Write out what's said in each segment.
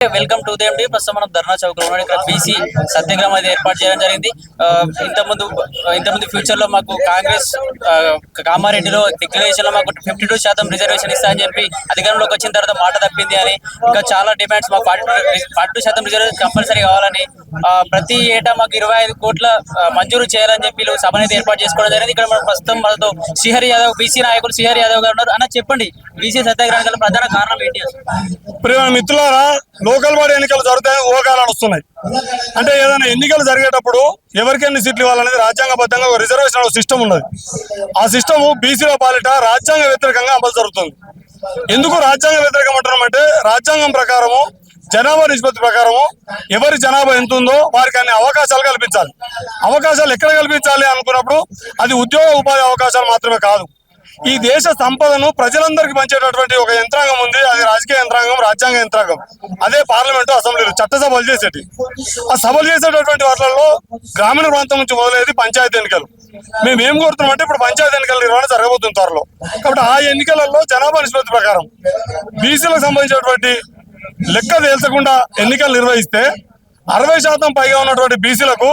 Welcome to దేమ్డి ప్రస్తుతం మనం ధర్నా చౌక్లో ఇక్కడ బీసీ సత్యాగ్రహం అయితే ఏర్పాటు చేయడం జరిగింది. ఇంతకుముందు ఇంతకుముందు ఫ్యూచర్లో మాకు కాంగ్రెస్ కామారెడ్డిలో డిక్లరేషన్లో మాకు ఫిఫ్టీ టూ శాతం రిజర్వేషన్ ఇస్తా అని చెప్పి అధికారంలోకి వచ్చిన తర్వాత మాట తప్పింది అని. ఇంకా చాలా డిమాండ్స్ మాకు ఫార్టీ ఫార్టీ టూ శాతం రిజర్వేషన్ కంపల్సరీ కావాలని. ప్రతి ఏటా మాకు ఇరవై ఐదు కోట్ల మంజూరు చేయాలని చెప్పి సభ అనేది ఏర్పాటు చేసుకోవడం జరిగింది. ఇక్కడ మనం ప్రస్తుతం మనతో శ్రీహరి యాదవ్ బీసీ నాయకులు శ్రీహరి యాదవ్ గారు ఉన్నారు. అన్న చెప్పండి బీసీ సత్యాగ్రహం గల ప్రధాన కారణం ఏంటి? ప్రియ మిత్రులారా లోకల్ బాడీ ఎన్నికలు జరుగుతాయని ఊహకాలను వస్తున్నాయి. అంటే ఏదైనా ఎన్నికలు జరిగేటప్పుడు ఎవరికి ఎన్ని సీట్లు ఇవ్వాలనేది రాజ్యాంగబద్ధంగా ఒక రిజర్వేషన్ సిస్టమ్ ఉన్నది. ఆ సిస్టమ్ బీసీల పాలిట రాజ్యాంగ వ్యతిరేకంగా అమలు జరుగుతుంది. ఎందుకు రాజ్యాంగ వ్యతిరేకం అంటున్నామంటే రాజ్యాంగం ప్రకారము జనాభా నిష్పత్తి ప్రకారము ఎవరి జనాభా ఎంత ఉందో వారికి అన్ని అవకాశాలు కల్పించాలి. అవకాశాలు ఎక్కడ కల్పించాలి అనుకున్నప్పుడు అది ఉద్యోగ ఉపాధి అవకాశాలు మాత్రమే కాదు. ఈ దేశ సంపదను ప్రజలందరికీ పంచేటటువంటి ఒక యంత్రాంగం ఉంది. అది రాజకీయ యంత్రాంగం రాజ్యాంగ యంత్రాంగం. అదే పార్లమెంటు అసెంబ్లీలు చట్టసభలు చేసేటి ఆ సభలు చేసేటటువంటి వాటిల్లో గ్రామీణ ప్రాంతం నుంచి మొదలయ్యేది పంచాయతీ ఎన్నికలు. మేము ఏం కోరుతున్నాం అంటే ఇప్పుడు పంచాయతీ ఎన్నికల నిర్వహణ జరగబోతుంది త్వరలో. కాబట్టి ఆ ఎన్నికలలో జనాభా నిష్పత్తి ప్రకారం బీసీలకు సంబంధించినటువంటి లెక్క తేల్చకుండా ఎన్నికలు నిర్వహిస్తే అరవై శాతం పైగా ఉన్నటువంటి బీసీలకు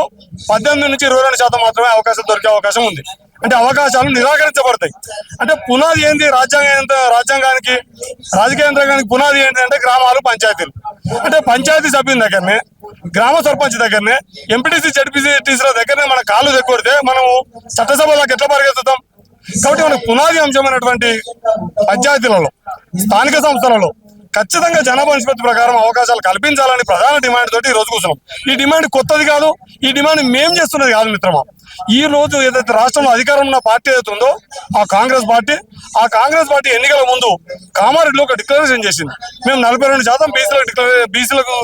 పద్దెనిమిది నుంచి ఇరవై రెండు శాతం మాత్రమే అవకాశం దొరికే అవకాశం ఉంది. అంటే అవకాశాలు నిరాకరించబడతాయి. అంటే పునాది ఏంది? రాజ్యాంగ రాజ్యాంగానికి రాజకీయ యంత్రాంగానికి పునాది ఏంటి అంటే గ్రామాలు పంచాయతీలు. అంటే పంచాయతీ సభ్యుల దగ్గరనే గ్రామ సర్పంచ్ దగ్గరనే ఎంపీటీసీ జడ్పీసీల దగ్గరనే మన కాళ్ళు దగ్గొడితే మనము చట్టసభలకు ఎట్లా పరిగెత్తుతాం? కాబట్టి మనకు పునాది అంశమైనటువంటి పంచాయతీలలో స్థానిక సంస్థలలో ఖచ్చితంగా జనాభా నిష్పత్తి ప్రకారం అవకాశాలు కల్పించాలని ప్రధాన డిమాండ్ తోటి ఈ రోజు కూర్చున్నాం. ఈ డిమాండ్ కొత్తది కాదు ఈ డిమాండ్ మేం చేస్తున్నది కాదు మిత్రమా? ఈ రోజు ఏదైతే రాష్ట్రంలో అధికారం ఉన్న పార్టీ ఏదైతే ఉందో ఆ కాంగ్రెస్ పార్టీ ఆ కాంగ్రెస్ పార్టీ ఎన్నికల ముందు కామారెడ్డిలో ఒక డిక్లరేషన్ చేసింది. మేము నలభై రెండు శాతం బీసీలకు డిక్లరే బీసీలకు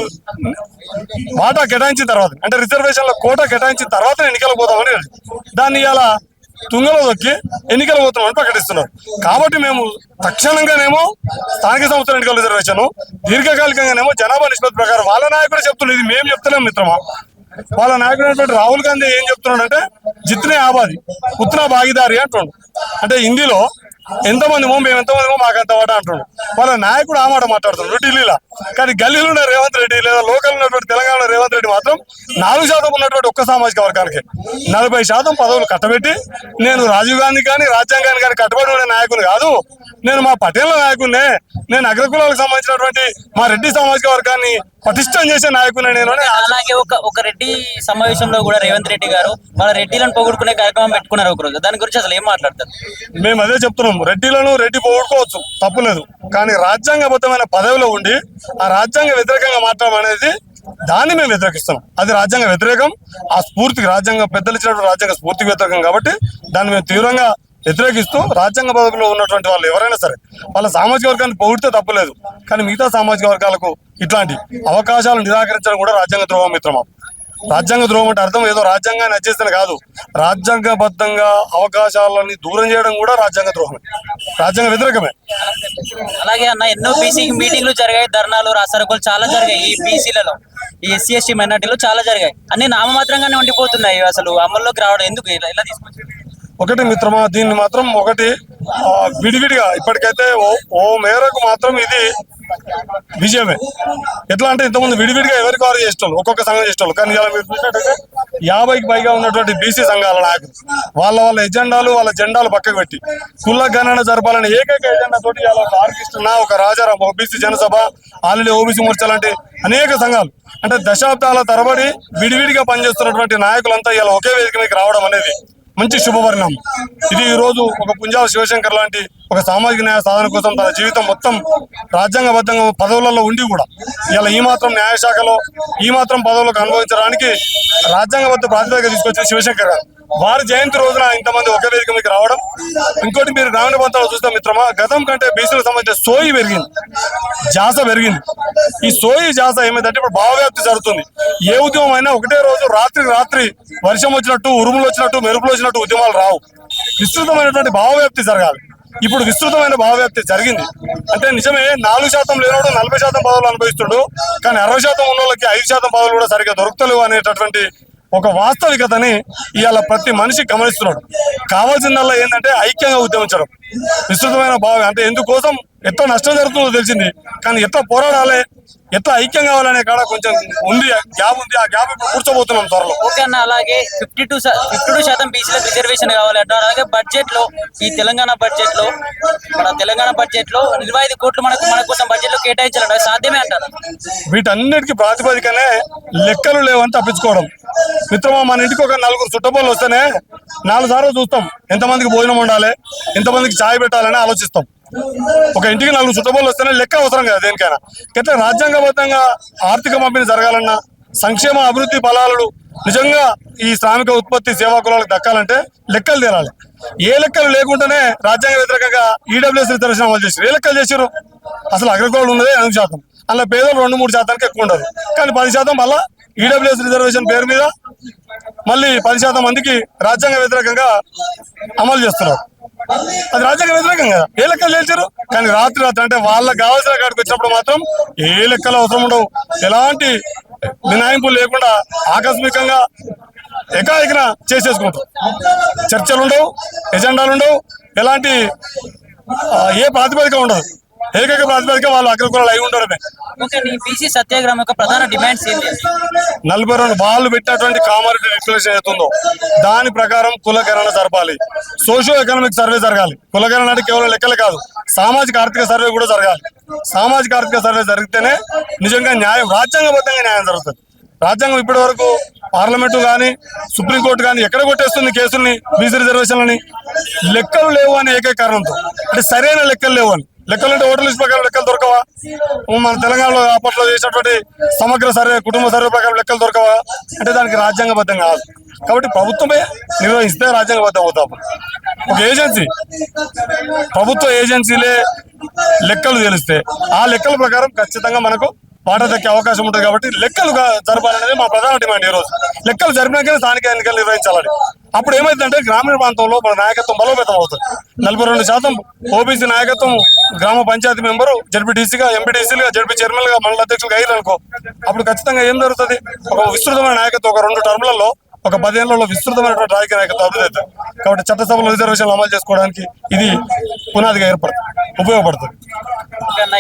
వాటా కేటాయించిన తర్వాత అంటే రిజర్వేషన్ల కోటా కేటాయించిన తర్వాత ఎన్నికలకు పోతామని దాన్ని ఇలా తుంగలో దొక్కి ఎన్నికలు పోతున్నామని ప్రకటిస్తున్నారు. కాబట్టి మేము తక్షణంగానేమో స్థానిక సంస్థల ఎన్నికల రిజర్వేషన్ దీర్ఘకాలికంగానేమో జనాభా నిష్పత్తి ప్రకారం వాళ్ళ నాయకుడు చెప్తున్నారు. ఇది మేము చెప్తున్నాం మిత్రమా? వాళ్ళ నాయకుడు అయినటువంటి రాహుల్ గాంధీ ఏం చెప్తున్నాడు అంటే జిత్నే ఆబాది ఉత్తరా భాగీదారి అంటున్నాడు అంటే హిందీలో ఎంతమంది మో మేము ఎంతమంది మో మాకు అంత వాట అంటుండు. వాళ్ళ నాయకుడు ఆ మాట మాట్లాడుతున్నాడు ఢిల్లీలో. కానీ గల్లీలో ఉన్న రేవంత్ రెడ్డి లేదా లోకల్ ఉన్నటువంటి తెలంగాణ రేవంత్ రెడ్డి మాత్రం నాలుగు శాతం ఉన్నటువంటి ఒక్క సామాజిక వర్గానికి నలభై శాతం పదవులు కట్టబెట్టి నేను రాజీవ్ గాంధీ కానీ రాజ్యాంగాన్ని కానీ కట్టుబడి ఉండే నాయకుడు కాదు. నేను మా పటేళ్ళ నాయకుడినే నేను అగ్రకులాలకు సంబంధించినటువంటి మా రెడ్డి సామాజిక వర్గాన్ని పటిష్టం చేసే నాయకునే నేను అలాగే ఒక ఒక రెడ్డి సమావేశంలో కూడా రేవంత్ రెడ్డి గారు వాళ్ళ రెడ్డిలను పొగుడుకునే కార్యక్రమం పెట్టుకున్నారు ఒక రోజు. దాని గురించి అసలు ఏం మాట్లాడతారు? మేము అదే చెప్తున్నాం. రెడ్డిలను రెడ్డి పోగొట్టుకోవచ్చు. తప్పులేదు కానీ రాజ్యాంగబద్ధమైన పదవిలో ఉండి ఆ రాజ్యాంగ వ్యతిరేకంగా మాట్లాడడం అనేది దాన్ని మేము వ్యతిరేకిస్తున్నాం. అది రాజ్యాంగ వ్యతిరేకం. ఆ స్ఫూర్తికి రాజ్యాంగ పెద్దలు ఇచ్చినటువంటి రాజ్యాంగ స్ఫూర్తికి వ్యతిరేకం కాబట్టి దాన్ని మేము తీవ్రంగా వ్యతిరేకిస్తూ రాజ్యాంగ పదవిలో ఉన్నటువంటి వాళ్ళు ఎవరైనా సరే వాళ్ళ సామాజిక వర్గాన్ని పొగిడితే తప్పలేదు. కానీ మిగతా సామాజిక వర్గాలకు ఇట్లాంటి అవకాశాలు నిరాకరించడం కూడా రాజ్యాంగ ద్రోహం మిత్రమా? రాజ్యాంగ ద్రోహం అంటే అర్థం ఏదో రాజ్యాంగాన్ని అచ్చేస్తేనే కాదు. రాజ్యాంగబద్ధంగా అవకాశాలని దూరం చేయడం కూడా రాజ్యాంగ ద్రోహమే. రాజ్యాంగ వ్యతిరేకమే. అలాగే అన్న ఎన్నో బీసీ మీటింగ్లు జరిగాయి ధర్నాలు రాసరకులు చాలా జరిగాయి ఈ బీసీలలో. ఈ ఎస్సీ ఎస్టీ మైనార్టీలో చాలా జరిగాయి. అన్ని నామమాత్రంగానే ఉండిపోతున్నాయి అసలు అమల్లోకి రావడం ఎందుకు? ఇలా ఇలా తీసుకొచ్చారు. ఒకటి మిత్రమా దీన్ని మాత్రం ఒకటి విడివిడిగా ఇప్పటికైతే ఓ ఓ మేరకు మాత్రం ఇది విజయమే. ఎట్లా అంటే ఇంతకుముందు విడివిడిగా ఎవరికి వారు చేసేటోళ్ళు? ఒక్కొక్క సంఘం చేసేటోళ్ళు. కానీ ఇలా మీరు చూసినట్టయితే యాభైకి పైగా ఉన్నటువంటి బీసీ సంఘాల నాయకులు. వాళ్ళ వాళ్ళ ఎజెండాలు వాళ్ళ జెండాలు పక్కకు పెట్టి కుల గణన జరపాలని ఏకైక ఎజెండా తోటి ఇలా ఒక ఆర్కిస్ట్రన ఒక రాజారాం ఒక BC Janasabha already OBC Morcha లాంటి అనేక సంఘాలు. అంటే దశాబ్దాల తరబడి విడివిడిగా పనిచేస్తున్నటువంటి నాయకులంతా ఇలా ఒకే వేదిక మీకు రావడం అనేది మంచి శుభవర్ణం. ఇది ఈ రోజు ఒక పుంజాల శివశంకర్ లాంటి ఒక సామాజిక న్యాయ సాధన కోసం తన జీవితం మొత్తం రాజ్యాంగబద్ధంగా పదవులలో ఉండి కూడా ఇలా ఈ మాత్రం న్యాయశాఖలో ఈ మాత్రం పదవులకు అనుభవించడానికి రాజ్యాంగబద్ధ ప్రాతిపదిక తీసుకొచ్చిన శివశంకర్ గారు. వారి జయంతి రోజున ఇంతమంది ఒకే వేదిక మీకు రావడం ఇంకోటి మీరు గ్రామీణ ప్రాంతాల్లో చూస్తే మిత్రమా గతం కంటే బీసీలకు సంబంధించిన సోయి పెరిగింది. జాస పెరిగింది. ఈ సోయి జాస ఏమైందంటే ఇప్పుడు భావవ్యాప్తి జరుగుతుంది. ఏ ఉద్యమం అయినా ఒకటే రోజు రాత్రి రాత్రి వర్షం వచ్చినట్టు ఉరుములు వచ్చినట్టు మెరుపులు వచ్చినట్టు ఉద్యమాలు రావు. విస్తృతమైనటువంటి భావవ్యాప్తి జరగాలి. ఇప్పుడు విస్తృతమైన భావవ్యాప్తి జరిగింది. అంటే నిజమే నాలుగు శాతం లేనివాడు నలభై శాతం పదవులు అనుభవిస్తుడు కానీ అరవై శాతం ఉన్న వాళ్ళకి ఐదు శాతం పదవులు కూడా సరిగ్గా దొరుకుతలేవు అనేటటువంటి ఒక వాస్తవికతని ఇవాళ ప్రతి మనిషి గమనిస్తున్నాడు. కావాల్సిందల్లా ఏంటంటే ఐక్యంగా ఉద్యమించడం. విస్తృతమైన భావం. అంటే ఎందుకోసం ఎట్లా నష్టం జరుగుతుందో తెలిసింది. కానీ ఎట్లా పోరాడాలి ఎట్లా ఐక్యం కావాలనే కాడ కొంచెం ఉంది గ్యాప్ ఉంది. ఆ గ్యాప్ ఇప్పుడు కూర్చోబోతున్నాం త్వరలో. ఓకే అన్న అలాగే ఫిఫ్టీ టూ ఫిఫ్టీ టూ శాతం బీసీలకు రిజర్వేషన్ కావాలి అంటారు అలాగే బడ్జెట్లో ఈ తెలంగాణ బడ్జెట్లో మన తెలంగాణ బడ్జెట్లో ఇరవై ఐదు కోట్లు మనకు మన కోసం బడ్జెట్లో కేటాయించాలంటే సాధ్యమే అంటారు. వీటన్నిటికీ ప్రాతిపదికనే లెక్కలు లేవని తప్పించుకోవడం. మిత్రమా మన ఇంటికి ఒక నలుగురు చుట్టపోలు వస్తేనే నాలుగు సార్లు చూస్తాం. ఎంతమందికి భోజనం ఉండాలి ఎంతమందికి ఛాయ్ పెట్టాలని ఆలోచిస్తాం. ఒక ఇంటికి నాలుగు చుట్టబోళ్ళు వస్తేనే లెక్క అవసరం కదా దేనికైనా. ఎట్లా రాజ్యాంగబద్ధంగా ఆర్థిక పంపిణీ జరగాలన్నా సంక్షేమ అభివృద్ధి బలాలు నిజంగా ఈ శ్రామిక ఉత్పత్తి సేవా కులాలకు దక్కాలంటే లెక్కలు తీరాలి ఏ లెక్కలు లేకుండానే రాజ్యాంగ వ్యతిరేకంగా ఈడబ్ల్యూఎస్ రిజర్వేషన్ అమలు చేశారు ఏ లెక్కలు చేశారు అసలు అగ్రికల్చర్ ఉన్నదే ఎనిమిది శాతం. అలా పేదలు రెండు మూడు శాతానికి ఎక్కువ ఉండదు. కానీ పది శాతం మళ్ళా ఈడబ్ల్యూఎస్ రిజర్వేషన్ పేరు మీద మళ్ళీ పది శాతం మందికి రాజ్యాంగ వ్యతిరేకంగా అమలు చేస్తున్నారు. అది రాజ్యాంగ వ్యతిరేకం కదా. ఏ లెక్కలు చేశారు కానీ రాత్రి రాత్రి అంటే వాళ్ళకి కావాల్సిన కాడికి వచ్చినప్పుడు మాత్రం ఏ లెక్కలు అవసరం ఉండవు. ఎలాంటి మినాయింపులు లేకుండా ఆకస్మికంగా ఏకాఏకన చేసేసుకుంటారు. చర్చలు ఉండవు ఎజెండాలు ఉండవు. ఎలాంటి ఏ ప్రాతిపదిక ఉండదు. ఏకైక ప్రాతిపదిక వాళ్ళు అగ్రకులాలు అయి ఉండడమే బీసీ సత్యాగ్రహం యొక్క ప్రధాన డిమాండ్స్ ఏంటి? నలభై రెండు వాళ్ళు పెట్టినటువంటి కామారెడ్డి డిక్లరేషన్ అవుతుందో దాని ప్రకారం కులకరణ జరపాలి. సోషియో ఎకనామిక్ సర్వే జరగాలి. కులకరణ అంటే కేవలం లెక్కలే కాదు సామాజిక ఆర్థిక సర్వే కూడా జరగాలి. సామాజిక ఆర్థిక సర్వే జరిగితేనే నిజంగా న్యాయం రాజ్యాంగబద్ధంగా న్యాయం జరుగుతుంది. రాజ్యాంగం ఇప్పటి వరకు పార్లమెంటు కానీ సుప్రీంకోర్టు కానీ ఎక్కడ కొట్టేస్తుంది కేసుల్ని బీసీ రిజర్వేషన్లని? లెక్కలు లేవు అనే ఏకైక కారణంతో. అంటే సరైన లెక్కలు లేవు అని. లెక్కలు అంటే ఓటర్ లిస్ట్ ప్రకారం లెక్కలు దొరకవా? మన తెలంగాణలో అప్పట్లో చేసినటువంటి సమగ్ర సర్వే కుటుంబ సర్వే ప్రకారం లెక్కలు దొరకవా? అంటే దానికి రాజ్యాంగబద్ధం కాదు. కాబట్టి ప్రభుత్వమే నిర్వహిస్తే రాజ్యాంగబద్ధం అవుతాం ఒక ఏజెన్సీ ప్రభుత్వ ఏజెన్సీలే లెక్కలు తెలిస్తే ఆ లెక్కల ప్రకారం ఖచ్చితంగా మనకు వాటా దక్కే అవకాశం ఉంటుంది కాబట్టి లెక్కలు జరపాలనేది మా ప్రధాన డిమాండ్ ఈ రోజు లెక్కలు జరిపినాకనే స్థానిక ఎన్నికలు నిర్వహించాలని. అప్పుడు ఏమైందంటే గ్రామీణ ప్రాంతంలో మన నాయకత్వం బలోపేతం అవుతుంది. నలభై రెండు శాతం ఓబీసీ నాయకత్వం గ్రామ పంచాయతీ మెంబరు జడ్పీటీసీగా ఎంపీటీసీలుగా జడ్పీ చైర్మన్గా మండల అధ్యక్షులుగా అయ్యారు అనుకో అప్పుడు ఖచ్చితంగా ఏం జరుగుతుంది? ఒక విస్తృతమైన నాయకత్వం ఒక రెండు టర్ములలో ఒక పదేళ్ళలో విస్తృతమైనటువంటి రాజకీయ నాయకత్వం అభివృద్ధి కాబట్టి చట్టసభలో రిజర్వేషన్లు అమలు చేసుకోవడానికి ఇది పునాదిగా ఏర్పడుతుంది ఉపయోగపడుతుంది.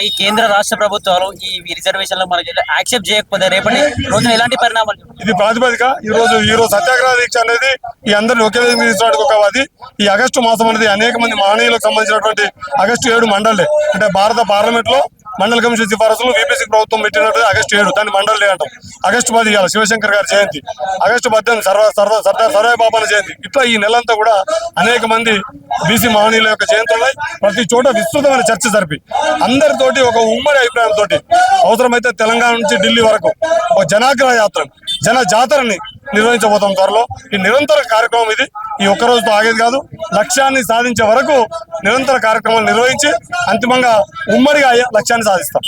ఈ కేంద్ర రాష్ట్ర ప్రభుత్వాలు ఈ రిజర్వేషన్లు మనకి యాక్సెప్ట్ చేయకపోతే రేపటి రోజున ఎలాంటి పరిణామాలు ఇది ప్రాతిపదిక. ఈ రోజు ఈ రోజు సత్యాగ్రహ దీక్ష అనేది ఈ అందరిని ఒకే విధంగా తీసుకోవడానికి ఒక అది ఈ ఆగస్టు మాసం అనేది అనేక మంది మహనీయులకు సంబంధించినటువంటి ఆగస్టు ఏడు మండలే. అంటే భారత పార్లమెంట్లో మండల కమిషన్ సిఫారసులు వీపీసీ ప్రభుత్వం పెట్టినట్టు ఆగస్టు ఏడు దాన్ని మండలి డే అంటాం. ఆగస్టు పది ఇవాళ శివశంకర్ గారి జయంతి. ఆగస్టు పద్దెనిమిది సర్వ సర్వ సర్దార్ సర్వాయి బాబాల జయంతి. ఇట్లా ఈ నెలంతా కూడా అనేక మంది బీసీ మహనీయుల యొక్క జయంతులు ఉన్నాయి. ప్రతి చోట విస్తృతమైన చర్చ జరిపి అందరితోటి ఒక ఉమ్మడి అభిప్రాయంతో అవసరమైతే తెలంగాణ నుంచి ఢిల్లీ వరకు ఒక జనాగ్రహ యాత్ర జన జాతరని నిర్వహించబోతాం త్వరలో. ఈ నిరంతర కార్యక్రమం ఇది. ఈ ఒక్క రోజుతో ఆగేది కాదు. లక్ష్యాన్ని సాధించే వరకు నిరంతర కార్యక్రమాలు నిర్వహించి అంతిమంగా ఉమ్మడిగా అయ్యే లక్ష్యాన్ని సాధిస్తాం.